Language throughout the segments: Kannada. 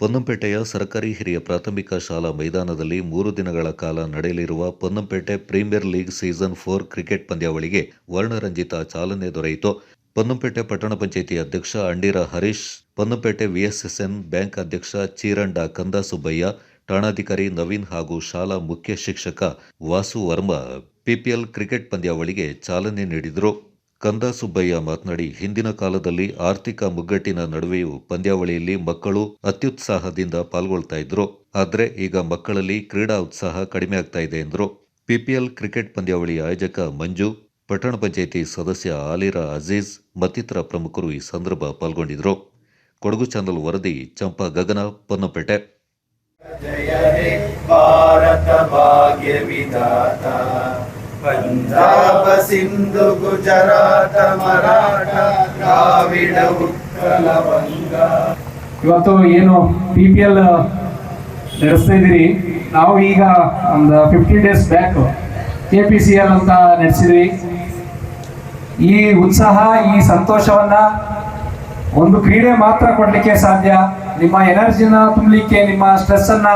ಪೊನ್ನಂಪೇಟೆಯ ಸರ್ಕಾರಿ ಹಿರಿಯ ಪ್ರಾಥಮಿಕ ಶಾಲಾ ಮೈದಾನದಲ್ಲಿ ಮೂರು ದಿನಗಳ ಕಾಲ ನಡೆಯಲಿರುವ Ponnampet premier league season four cricket ಪಂದ್ಯಾವಳಿಗೆ ವರ್ಣರಂಜಿತ ಚಾಲನೆ ದೊರೆಯಿತು. ಪೊನ್ನಂಪೇಟೆ ಪಟ್ಟಣ ಪಂಚಾಯಿತಿ ಅಧ್ಯಕ್ಷ ಅಂಡೀರ ಹರೀಶ್, ಪೊನ್ನಂಪೇಟೆ ವಿಎಸ್ಎಸ್ಎನ್ ಬ್ಯಾಂಕ್ ಅಧ್ಯಕ್ಷ ಚೀರಂಡ ಕಂದ ಸುಬ್ಬಯ್ಯ ಠಾಣಾಧಿಕಾರಿ ನವೀನ್ ಹಾಗೂ ಶಾಲಾ ಮುಖ್ಯ ಶಿಕ್ಷಕ Vasu Varma P P L cricket ಪಂದ್ಯಾವಳಿಗೆ ಚಾಲನೆ ನೀಡಿದರು. ಕಂದ ಸುಬ್ಬಯ್ಯ ಮಾತನಾಡಿ, ಹಿಂದಿನ ಕಾಲದಲ್ಲಿ ಆರ್ಥಿಕ ಮುಗ್ಗಟ್ಟಿನ ನಡುವೆಯೂ ಪಂದ್ಯಾವಳಿಯಲ್ಲಿ ಮಕ್ಕಳು ಅತ್ಯುತ್ಸಾಹದಿಂದ ಪಾಲ್ಗೊಳ್ತಾ ಇದ್ರು. ಆದರೆ ಈಗ ಮಕ್ಕಳಲ್ಲಿ ಕ್ರೀಡಾ ಉತ್ಸಾಹ ಕಡಿಮೆ ಆಗ್ತಾ ಇದೆ ಎಂದರು. ಪಿಪಿಎಲ್ ಕ್ರಿಕೆಟ್ ಪಂದ್ಯಾವಳಿಯ ಆಯೋಜಕ ಮಂಜು, ಪಟ್ಟಣ ಪಂಚಾಯಿತಿ ಸದಸ್ಯ ಆಲಿರಾ ಅಜೀಜ್ ಮತ್ತಿತರ ಪ್ರಮುಖರು ಈ ಸಂದರ್ಭ ಪಾಲ್ಗೊಂಡಿದ್ದರು ಕೊಡಗು ಚಾನಲ್ ವರದಿ, ಚಂಪಾ ಗಗನ, ಪೊನ್ನಪೇಟೆ. ಭಾರತ, ಭಾಗ್ಯ ಸಿಂಧು ಗುಜರಾತ, ಮರಾಠ, ದ್ರಾವಿಡ, ಉತ್ಕಲ ಬಂಗ. ಇವತ್ತು ಏನು ಪಿ ಪಿ ಎಲ್ ನಡೆಸ್ತಾ ಇದ್ದೀರಿ? ನಾವು ಈಗ ಒಂದು fifteen days back K P C L ಅಂತ ನಡೆಸಿದ್ವಿ. ಈ ಉತ್ಸಾಹ, ಈ ಸಂತೋಷವನ್ನ ಒಂದು ಕ್ರೀಡೆ ಮಾತ್ರ ಕೊಡಲಿಕ್ಕೆ ಸಾಧ್ಯ. ನಿಮ್ಮ ಎನರ್ಜಿನ ತುಂಬಲಿಕ್ಕೆ, ನಿಮ್ಮ ಸ್ಟ್ರೆಸ್ ಅನ್ನ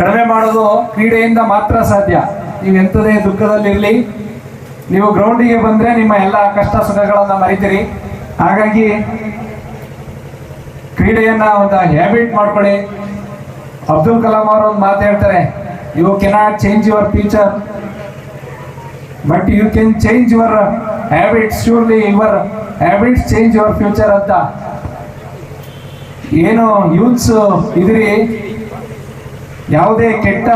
ಕಡಿಮೆ ಮಾಡೋದು ಕ್ರೀಡೆಯಿಂದ ಮಾತ್ರ ಸಾಧ್ಯ. ನೀವು ಎಂಥದೇ ದುಃಖದಲ್ಲಿರಲಿ. ನೀವು ಗ್ರೌಂಡಿಗೆ ಬಂದ್ರೆ ನಿಮ್ಮ ಎಲ್ಲ ಕಷ್ಟ ಸುಖಗಳನ್ನ ಮರಿತೀರಿ. ಹಾಗಾಗಿ ಕ್ರೀಡೆಯನ್ನ ಒಂದು ಹ್ಯಾಬಿಟ್ ಮಾಡ್ಕೊಳ್ಳಿ. ಅಬ್ದುಲ್ ಕಲಾಂ ಅವರು ಒಂದು ಮಾತು ಹೇಳ್ತಾರೆ you cannot change your future but you can change your habits surely your habits change your future ಅಂತ. ಏನು ಯೂತ್ಸ್ ಇದ್ರಿ, ಯಾವುದೇ ಕೆಟ್ಟ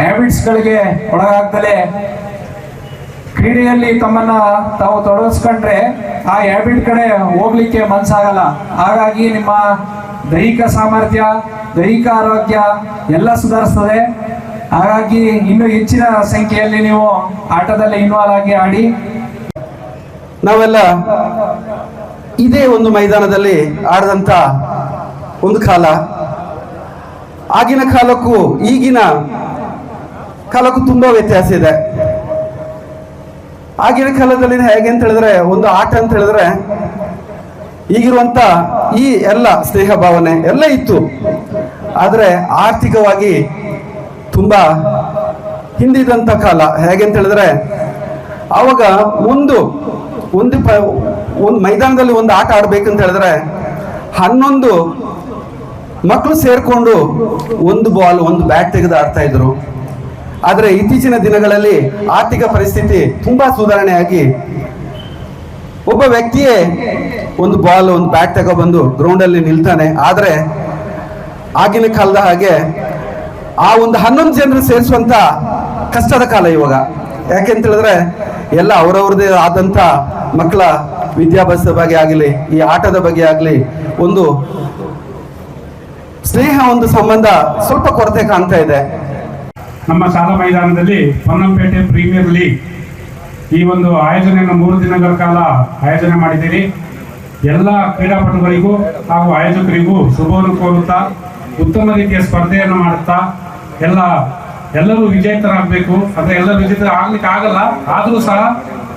ಹ್ಯಾಬಿಟ್ಸ್ಗಳಿಗೆ ಒಳಗಾಗ್ದಲೆ ಕ್ರೀಡೆಯಲ್ಲಿ ತಮ್ಮನ್ನ ತಾವು ತೊಡಗಿಸ್ಕೊಂಡ್ರೆ ಆ ಹ್ಯಾಬಿಟ್ ಕಡೆ ಹೋಗ್ಲಿಕ್ಕೆ ಮನ್ಸಾಗಲ್ಲ. ಹಾಗಾಗಿ ನಿಮ್ಮ ದೈಹಿಕ ಸಾಮರ್ಥ್ಯ, ದೈಹಿಕ ಆರೋಗ್ಯ ಎಲ್ಲ ಸುಧಾರಿಸ್ತದೆ. ಹಾಗಾಗಿ ಇನ್ನು ಹೆಚ್ಚಿನ ಸಂಖ್ಯೆಯಲ್ಲಿ ನೀವು ಆಟದಲ್ಲಿ ಇನ್ವಾಲ್ವ್ ಆಗಿ ಆಡಿ. ನಾವೆಲ್ಲ ಇದೇ ಒಂದು ಮೈದಾನದಲ್ಲಿ ಆಡದಂತ ಒಂದು ಕಾಲ. ಆಗಿನ ಕಾಲಕ್ಕೂ ಈಗಿನ ಕಾಲಕ್ಕೂ ತುಂಬಾ ವ್ಯತ್ಯಾಸ ಇದೆ. ಆಗಿನ ಕಾಲದಲ್ಲಿ ಹೇಗೆ ಅಂತ ಹೇಳಿದ್ರೆ, ಒಂದು ಆಟ ಅಂತ ಹೇಳಿದ್ರೆ, ಈಗಿರುವಂತ ಈ ಎಲ್ಲ ಸ್ನೇಹ ಭಾವನೆ ಎಲ್ಲ ಇತ್ತು. ಆದರೆ ಆರ್ಥಿಕವಾಗಿ ತುಂಬಾ ಹಿಂದಿದಂತ ಕಾಲ. ಹೇಗೆ ಅಂತ ಹೇಳಿದ್ರೆ, ಆವಾಗ ಒಂದು ಒಂದು ಪ, ಒಂದು ಮೈದಾನದಲ್ಲಿ ಒಂದು ಆಟ ಆಡ್ಬೇಕಂತ ಹೇಳಿದ್ರೆ, ಹನ್ನೊಂದು ಮಕ್ಕಳು ಸೇರ್ಕೊಂಡು ಒಂದು ಬಾಲ್ ಒಂದು ಬ್ಯಾಟ್ ತೆಗೆದು ಆಡ್ತಾ ಇದ್ರು. ಆದರೆ ಇತ್ತೀಚಿನ ದಿನಗಳಲ್ಲಿ ಆರ್ಥಿಕ ಪರಿಸ್ಥಿತಿ ತುಂಬಾ ಸುಧಾರಣೆಯಾಗಿ ಒಬ್ಬ ವ್ಯಕ್ತಿಯೇ ಒಂದು ಬಾಲ್, ಒಂದು ಬ್ಯಾಟ್ ತಗೊಬಂದು ಗ್ರೌಂಡಲ್ಲಿ ನಿಲ್ತಾನೆ. ಆದರೆ ಆಗಿನ ಕಾಲದ ಹಾಗೆ ಆ ಒಂದು ಹನ್ನೊಂದು ಜನರು ಸೇರಿಸುವಂತ ಕಷ್ಟದ ಕಾಲ ಇವಾಗ. ಯಾಕೆಂತ ಹೇಳಿದ್ರೆ ಎಲ್ಲ ಅವರವ್ರದೇ ಆದಂತ ಮಕ್ಕಳ ವಿದ್ಯಾಭ್ಯಾಸದ ಬಗ್ಗೆ ಆಗಲಿ, ಈ ಆಟದ ಬಗ್ಗೆ ಆಗಲಿ, ಒಂದು ಸ್ನೇಹ, ಒಂದು ಸಂಬಂಧ ಸ್ವಲ್ಪ ಕೊರತೆ ಕಾಣ್ತಾ ಇದೆ. ನಮ್ಮ ಶಾಲಾ ಮೈದಾನದಲ್ಲಿ ಪೊನ್ನಂಪೇಟೆ ಪ್ರೀಮಿಯರ್ ಲೀಗ್ ಈ ಒಂದು ಆಯೋಜನೆಯನ್ನು ಮೂರು ದಿನಗಳ ಕಾಲ ಆಯೋಜನೆ ಮಾಡಿದ್ದೀರಿ. ಎಲ್ಲ ಕ್ರೀಡಾಪಟುಗಳಿಗೂ ಹಾಗೂ ಆಯೋಜಕರಿಗೂ ಶುಭವನ್ನು ಕೋರುತ್ತಾ, ಉತ್ತಮ ರೀತಿಯ ಸ್ಪರ್ಧೆಯನ್ನು ಮಾಡುತ್ತಾ, ಎಲ್ಲ, ಎಲ್ಲರೂ ವಿಜೇತರಾಗಬೇಕು. ಅಂದರೆ ಎಲ್ಲರೂ ವಿಜೇತರ ಆಗ್ಲಿಕ್ಕೆ ಆಗಲ್ಲ, ಆದರೂ ಸಹ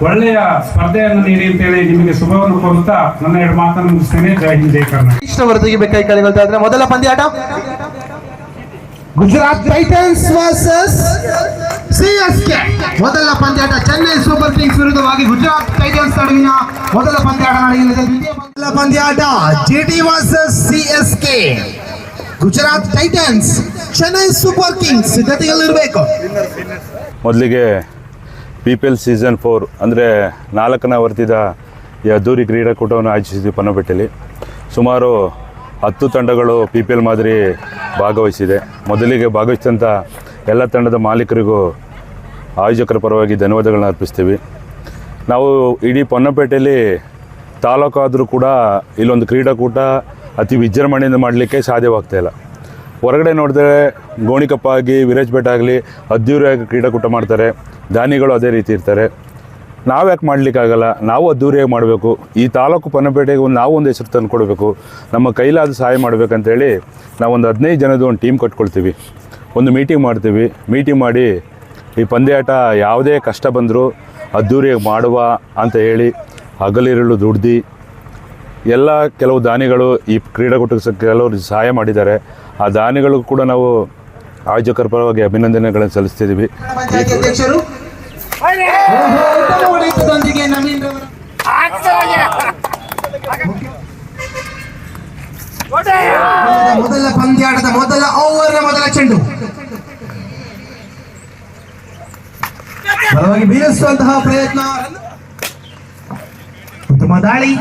ಒಳ್ಳೆಯ ಸ್ಪರ್ಧೆಯನ್ನು ನೀಡಿ ಅಂತೇಳಿ ನಿಮಗೆ ಶುಭವನ್ನು ಕೋರುತ್ತಾ ನನ್ನ ಎರಡು ಮಾತನ್ನು ಮುಗಿಸ್ತೇನೆ. ಜೈ ಹಿಂದ್, ಜೈ ಕರ್ನಾಟಕ. ಇಷ್ಟವರು ತೆಗಿಬೇಕು ಕೈ ಕಳಿಗೊಳ್ತಾ ಇದ್ರೆ ಮೊದಲ ಪಂದ್ಯಾಟ Gujarat Titans versus C S K ಮೊದಲ ಪಂದ್ಯಾಟ ಚೆನ್ನೈ ಸೂಪರ್ ಕಿಂಗ್ಸ್ ವಿರುದ್ಧವಾಗಿ ಗುಜರಾತ್ ಟೈಟನ್ಸ್ ನಡುವಿನ ಮೊದಲ ಪಂದ್ಯಾಟ ನಡೆಯಲಿದೆ. ಮೊದಲ ಪಂದ್ಯಾಟ GT versus CSK Gujarat titans Chennai super kings ಸಿದ್ಧತೆಯಲ್ಲಿರಬೇಕು ಮೊದಲಿಗೆ P P L season four ಅಂದರೆ ನಾಲ್ಕನೇ ವರ್ತಿದ ಈ ಅದ್ದೂರಿ ಕ್ರೀಡಾಕೂಟವನ್ನು ಆಯೋಜಿಸಿದ್ವಿ ಪನ್ನಪೇಟೆಯಲ್ಲಿ ಸುಮಾರು ಹತ್ತು ತಂಡಗಳು ಪಿ ಪಿ ಎಲ್ ಮಾದರಿ ಭಾಗವಹಿಸಿದೆ. ಮೊದಲಿಗೆ ಭಾಗವಹಿಸಿದಂಥ ಎಲ್ಲ ತಂಡದ ಮಾಲೀಕರಿಗೂ ಆಯೋಜಕರ ಪರವಾಗಿ ಧನ್ಯವಾದಗಳನ್ನ ಅರ್ಪಿಸ್ತೀವಿ. ನಾವು ಇಡೀ ಪೊನ್ನಪೇಟೆಯಲ್ಲಿ ತಾಲೂಕಾದರೂ ಕೂಡ ಇಲ್ಲೊಂದು ಕ್ರೀಡಾಕೂಟ ಅತಿ ವಿಜೃಂಭಣೆಯಿಂದ ಮಾಡಲಿಕ್ಕೆ ಸಾಧ್ಯವಾಗ್ತಾ ಇಲ್ಲ. ಹೊರಗಡೆ ನೋಡಿದ್ರೆ ಗೋಣಿಕಪ್ಪ ಆಗಿ ವಿರಾಜ್ಪೇಟೆ ಆಗಲಿ ಅದ್ದೂರಿಯಾಗಿ ಕ್ರೀಡಾಕೂಟ ಮಾಡ್ತಾರೆ. ದಾನಿಗಳು ಅದೇ ರೀತಿ ಇರ್ತಾರೆ. ನಾವು ಯಾಕೆ ಮಾಡಲಿಕ್ಕಾಗಲ್ಲ? ನಾವು ಅದ್ದೂರಿಯಾಗಿ ಮಾಡಬೇಕು? ಈ ತಾಲೂಕು ಪನಪೇಟೆಗೆ ಒಂದು ನಾವು ಒಂದು ಹೆಸರು ತಂದು ಕೊಡಬೇಕು. ನಮ್ಮ ಕೈಲಾದ ಸಹಾಯ ಮಾಡಬೇಕಂತೇಳಿ ನಾವೊಂದು ಹದಿನೈದು ಜನದ ಒಂದು ಟೀಮ್ ಕಟ್ಕೊಳ್ತೀವಿ. ಒಂದು ಮೀಟಿಂಗ್ ಮಾಡ್ತೀವಿ. ಮೀಟಿಂಗ್ ಮಾಡಿ ಈ ಪಂದ್ಯಾಟ ಯಾವುದೇ ಕಷ್ಟ ಬಂದರೂ ಅದ್ದೂರಿಯಾಗಿ ಮಾಡುವ ಅಂತ ಹೇಳಿ ಹಗಲಿರಲು ದುಡ್ದು ಎಲ್ಲ ಕೆಲವು ದಾನಿಗಳು ಈ ಕ್ರೀಡಾಕೂಟಕ್ಕೆ ಕೆಲವರು ಸಹಾಯ ಮಾಡಿದ್ದಾರೆ. ಆ ದಾನಿಗಳು ಕೂಡ ನಾವು ಆಯೋಜಕರ ಪರವಾಗಿ ಅಭಿನಂದನೆಗಳನ್ನು ಸಲ್ಲಿಸ್ತಿದ್ದೀವಿ ಉತ್ತಮ ನವೀನ್ ಮೊದಲ ಪಂದ್ಯಾಟದ ಮೊದಲ ಓವರ್ನ ಮೊದಲ ಚೆಂಡು. ಬಲವಾಗಿ ಬೀಳಿಸುವಂತಹ ಪ್ರಯತ್ನ. ಉತ್ತಮ ದಾಳಿ.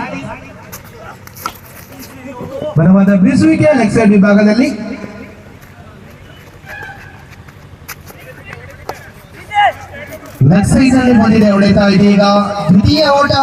ಬಲವಾದ ಬೀಸುವಿಕೆ ಲೆಗ್ ಸೈಡ್ ವಿಭಾಗದಲ್ಲಿ. ಲೆಗ್ ಸೈಡ್ ನಲ್ಲಿ ಬಂದಿದೆ ಹೊಡೆತ ಇದೀಗ ದ್ವಿತೀಯ ಓಟ